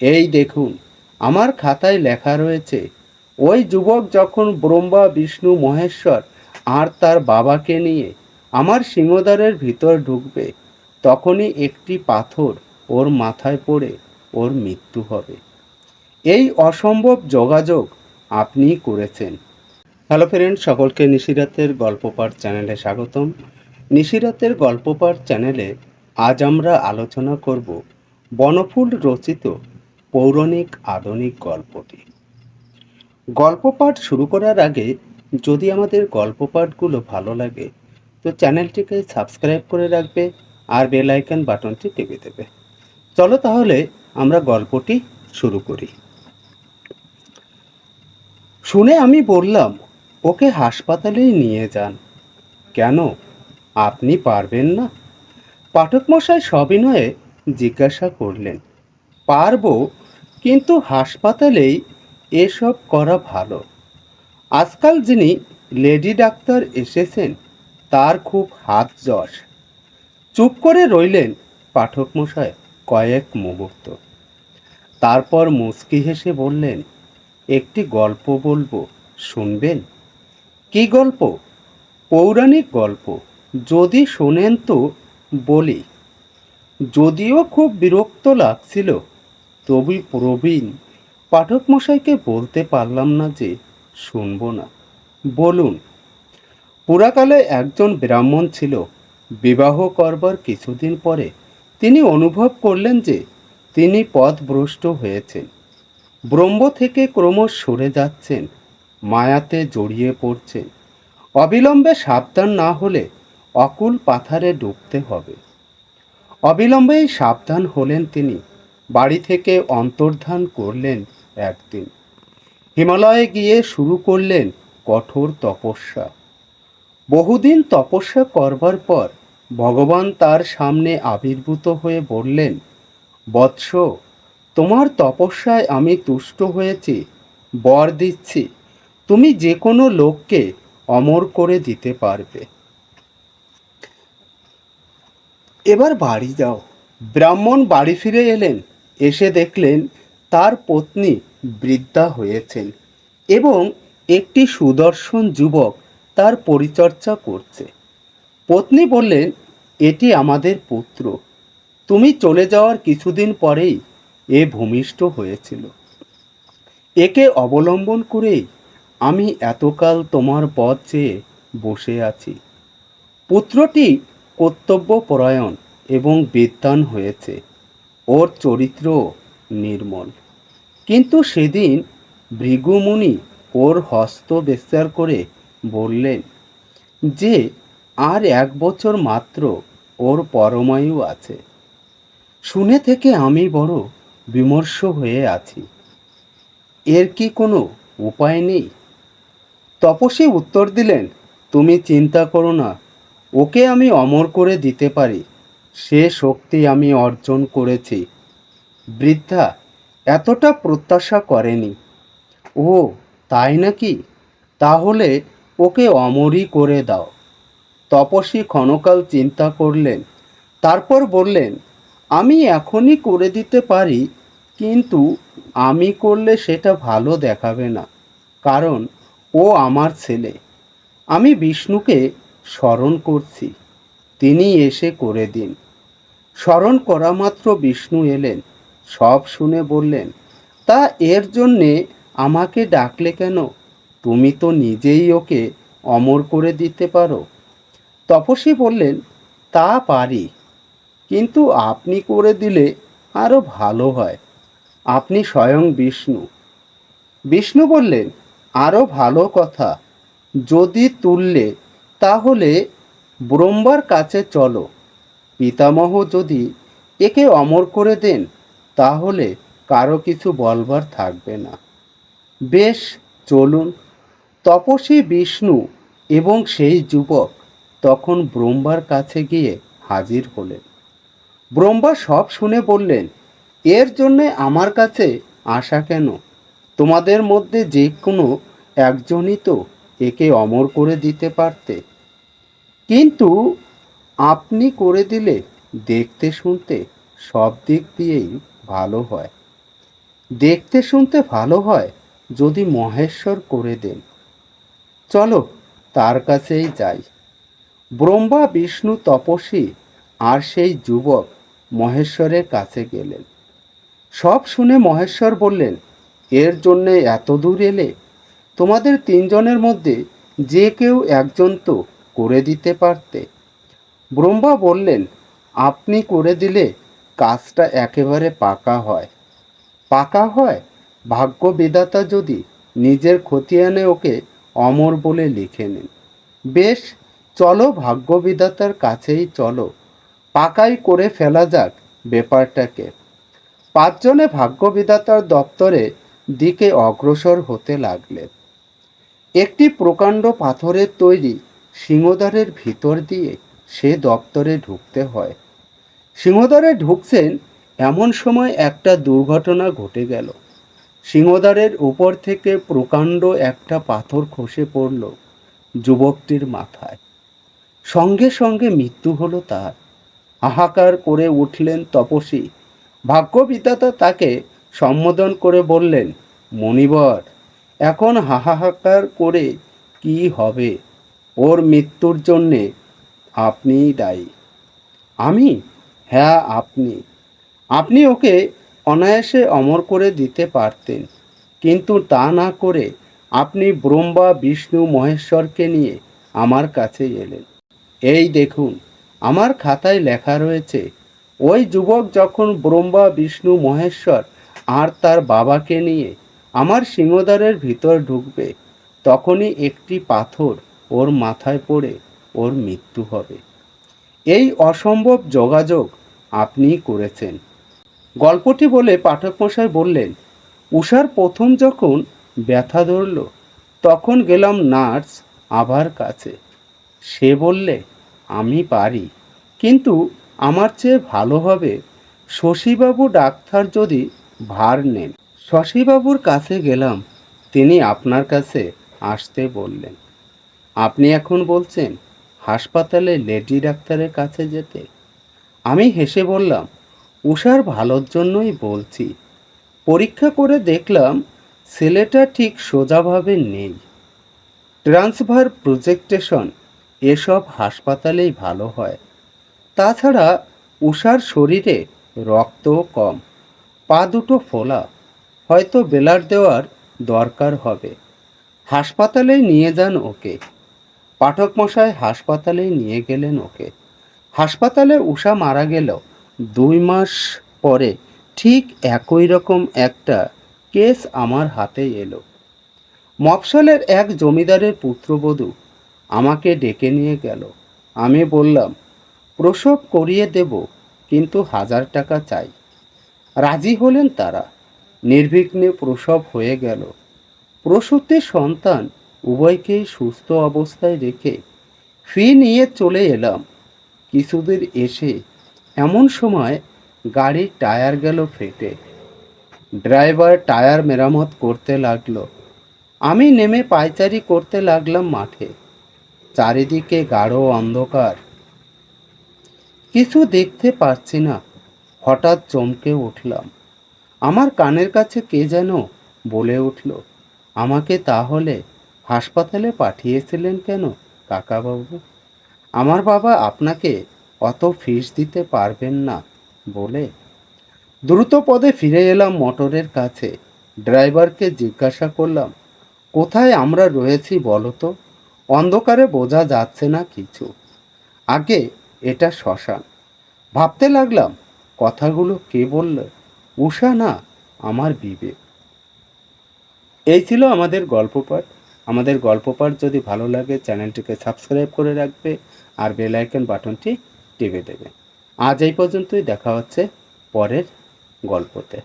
এই দেখুন, আমার খাতায় লেখা রয়েছে, ওই যুবক যখন ব্রহ্মা, বিষ্ণু, মহেশ্বর আর তার বাবাকে নিয়ে আমার সিংহদ্বারের ভিতর ঢুকবে, তখনই একটি পাথর ওর মাথায় পড়ে ওর মৃত্যু হবে। এই অসম্ভব যোগাযোগ আপনি করেছেন। হ্যালো ফ্রেন্ড সকলকে নিশিরাতের গল্পপাঠ চ্যানেলে স্বাগতম। নিশিরাতের গল্পপাঠ চ্যানেলে আজ আমরা আলোচনা করব বনফুল রচিত পৌরাণিক আধুনিক গল্পটি। গল্পপাঠ শুরু করার আগে যদি আমাদের গল্পপাঠগুলো ভালো লাগে, তো চ্যানেলটিকে সাবস্ক্রাইব করে রাখবে আর বেল আইকন বাটনটি টিপে দেবে। চলো তাহলে আমরা গল্পটি শুরু করি। শুনে আমি বললাম, ওকে হাসপাতালেই নিয়ে যান। কেন? আপনি পারবেন না? পাঠক মশাই সবিনয়ে জিজ্ঞাসা করলেন পারব, কিন্তু হাসপাতালেই এসব করা ভালো। আজকাল যিনি লেডি ডাক্তার এসেছেন, তার খুব হাত যশ। চুপ করে রইলেন পাঠক মশাই কয়েক মুহূর্ত। তারপর মুচকি হেসে বললেন, একটি গল্প বলব, শুনবেন? কি গল্প? পৌরাণিক গল্প। যদি শোনেন তো বলি। যদিও খুব বিরক্ত লাগছিল তবু প্রবীণ। পাঠক মশাইকে বলতে পারলাম না যে শুনব না। বলুন, পুরাকালে একজন ব্রাহ্মণ ছিল। বিবাহ করবার কিছুদিন পরে তিনি অনুভব করলেন যে তিনি পথভ্রষ্ট হয়েছেন। ব্রহ্ম থেকে ক্রমশ সরে যাচ্ছেন, মায়াতে জড়িয়ে পড়ছেন। অবিলম্বে সাবধান না হলে অকুল পাথারে ডুবতে হবে। অবিলম্বেই সাবধান হলেন তিনি। বাড়ি থেকে অন্তর্ধান করলেন একদিন। হিমালয়ে গিয়ে শুরু করলেন কঠোর তপস্যা। বহুদিন তপস্যা করবার পর ভগবান তার সামনে আবির্ভূত হয়ে বললেন, বৎস, তোমার তপস্যায় আমি তুষ্ট হয়েছি, বর দিচ্ছি। তুমি যে কোনো লোককে অমর করে দিতে পারবে। এবার বাড়ি যাও। ব্রাহ্মণ বাড়ি ফিরে এলেন। এসে দেখলেন তার পত্নী বৃদ্ধা হয়েছেন এবং একটি সুদর্শন যুবক তার পরিচর্যা করছে। পত্নী বললেন, এটি আমাদের পুত্র। তুমি চলে যাওয়ার কিছুদিন পরেই এ ভূমিষ্ঠ হয়েছিল। একে অবলম্বন করেই আমি এতকাল তোমার পথ চেয়ে বসে আছি। পুত্রটি কর্তব্যপরায়ণ এবং বিদ্বান হয়েছে। ওর চরিত্র নির্মল। কিন্তু সেদিন ভৃগুমুনি ওর হস্ত বিস্তার করে বললেন, যে আর এক বছর মাত্র ওর পরমায়ু আছে। শুনে থেকে আমি বড় বিমর্ষ হয়ে আছি। এর কি কোনো উপায় নেই? তপস্বী উত্তর দিলেন, তুমি চিন্তা করো না, ওকে আমি অমর করে দিতে পারি। সে শক্তি আমি অর্জন করেছি। বৃদ্ধা, এতটা প্রত্যাশা করেনি। ও, তাই নাকি? তাহলে ওকে অমরই করে দাও। তপস্বী ক্ষণকাল চিন্তা করলেন। তারপর বললেন, আমি এখনই করে দিতে পারি, কিন্তু আমি করলে সেটা ভালো দেখাবে না, কারণ ও আমার ছেলে। আমি বিষ্ণুকে স্মরণ করছি। তিনি এসে করে দিন। স্মরণ করা মাত্র বিষ্ণু এলেন। সব শুনে বললেন, তা এর জন্যে আমাকে ডাকলে কেন? তুমি তো নিজেই ওকে অমর করে দিতে পারো। তপস্বী বললেন, তা পারি, কিন্তু আপনি করে দিলে আরও ভালো হয়। আপনি স্বয়ং বিষ্ণু। বিষ্ণু বললেন আরও ভালো কথা। যদি তুললে, তাহলে ব্রহ্মার কাছে চলো। পিতামহ যদি একে অমর করে দেন, তাহলে কারও কিছু বলবার থাকবে না। বেশ, চলুন। তপস্বী বিষ্ণু এবং সেই যুবক তখন ব্রহ্মার কাছে গিয়ে হাজির হলেন। ব্রহ্মা সব শুনে বললেন, এর জন্যে আমার কাছে আসা কেন? তোমাদের মধ্যে যে কোনো একজনই তো একে অমর করে দিতে পারতে। কিন্তু আপনি করে দিলে দেখতে শুনতে সব দিক দিয়েই ভালো হয়। দেখতে শুনতে ভালো হয় যদি মহেশ্বর করে দেন। চলো তার কাছেই যাই। ব্রহ্মা, বিষ্ণু, তপস্বী আর সেই যুবক মহেশ্বরের কাছে গেলেন। সব শুনে মহেশ্বর বললেন, এর জন্যে এত দূর এলে তোমাদের তিনজনের মধ্যে যে কেউ একজন তো করে দিতে পারতে। ব্রহ্মা বললেন, আপনি করে দিলে কাজটা একেবারে পাকা হয়। পাকা হয়? ভাগ্য বিধাতা যদি নিজের খতিয়ানে ওকে অমর বলে লিখে নেন। বেশ, চলো ভাগ্য বিধাতার কাছেই চলো। পাকাই করে ফেলা যাক ব্যাপারটাকে। পাঁচজনে ভাগ্য বিধাতার দপ্তরে দিকে অগ্রসর হতে লাগলেন। একটি প্রকাণ্ড পাথরের তৈরি সিংহদ্বারের ভিতর দিয়ে সে দপ্তরে ঢুকতে হয়। সিংহদ্বারে ঢুকছেন এমন সময় একটা দুর্ঘটনা ঘটে গেল। সিংহদ্বারের উপর থেকে প্রকাণ্ড একটা পাথর খসে পড়ল যুবকটির মাথায়। সঙ্গে সঙ্গে মৃত্যু হলো তার। হাহাকার করে উঠলেন তপসী ভাগ্যবিধাতা তাকে সম্বোধন করে বললেন, মণিবর, এখন হাহাকার করে কি হবে? ওর মৃত্যুর জন্যে আপনিই দায়ী। আমি? হ্যাঁ আপনি। আপনি ওকে অনায়াসে অমর করে দিতে পারতেন, কিন্তু তা না করে আপনি ব্রহ্মা বিষ্ণু মহেশ্বরকে নিয়ে আমার কাছে এলেন। এই দেখুন, আমার খাতায় লেখা রয়েছে, ওই যুবক যখন ব্রহ্মা বিষ্ণু মহেশ্বর আর তার বাবাকে নিয়ে আমার সিংহদ্বারের ভিতর ঢুকবে, তখনই একটি পাথর ওর মাথায় পড়ে ওর মৃত্যু হবে। এই অসম্ভব যোগাযোগ আপনিই করেছেন। গল্পটি বলে পাঠকমশাই বললেন উষার প্রথম যখন ব্যথা ধরল, তখন গেলাম নার্স আভার কাছে। সে বললে, আমি পারি, কিন্তু আমার চেয়ে ভালো হবে। শশীবাবু ডাক্তার যদি ভার নেন শশীবাবুর কাছে গেলাম, তিনি আপনার কাছে আসতে বললেন। আপনি এখন বলছেন হাসপাতালে লেডি ডাক্তারের কাছে যেতে। আমি হেসে বললাম উষার ভালোর জন্যই বলছি। পরীক্ষা করে দেখলাম, ছেলেটা ঠিক সোজাভাবে নেই। ট্রান্সফার প্রজেক্টেশন, এসব হাসপাতালেই ভালো হয়। তাছাড়া উষার শরীরে রক্তও কম। পা দুটো ফোলা। হয়তো বেলার দেওয়ার দরকার হবে। হাসপাতালেই নিয়ে যান ওকে। পাঠক মশাই হাসপাতালেই নিয়ে গেলেন ওকে। হাসপাতালে উষা মারা গেল দুই মাস পরে। ঠিক একই রকম একটা কেস আমার হাতে এলো। মফসলের এক জমিদারের পুত্রবধূ আমাকে ডেকে নিয়ে গেল। আমি বললাম, প্রসব করিয়ে দেব, কিন্তু হাজার টাকা চাই। রাজি হলেন তারা। নির্বিঘ্নে প্রসব হয়ে গেল। প্রসূতি সন্তান উভয়কেই সুস্থ অবস্থায় রেখে ফি নিয়ে চলে এলাম। কিছুদূর এসে এমন সময় গাড়ির টায়ার গেল ফেটে। ড্রাইভার টায়ার মেরামত করতে লাগল। আমি নেমে পায়চারি করতে লাগলাম মাঠে। চারিদিকে গাঢ় অন্ধকার। কিছু দেখতে পারছি না। হঠাৎ চমকে উঠলাম। আমার কানের কাছে কে যেন বলে উঠল, আমাকে তাহলে হাসপাতালে পাঠিয়েছিলেন কেন, কাকাবাবু? আমার বাবা আপনাকে অত ফিস দিতে পারবেন না বলে। দ্রুত পদে ফিরে এলাম মোটরের কাছে। ড্রাইভারকে জিজ্ঞাসা করলাম, কোথায় আমরা রয়েছি বলো তো? অন্ধকারে বোঝা যাচ্ছে না কিছু। আগে এটা শ্মশান। ভাবতে লাগলাম, কথাগুলো কে বলল? উষা না, আমার বিবেক। এই ছিল আমাদের গল্প পাঠ। আমাদের গল্প পাঠ যদি ভালো লাগে, চ্যানেলটিকে সাবস্ক্রাইব করে রাখবে আর বেল আইকন বাটনটি টিপে দেবে। আজ এই পর্যন্তই, দেখা হচ্ছে পরের গল্পতে।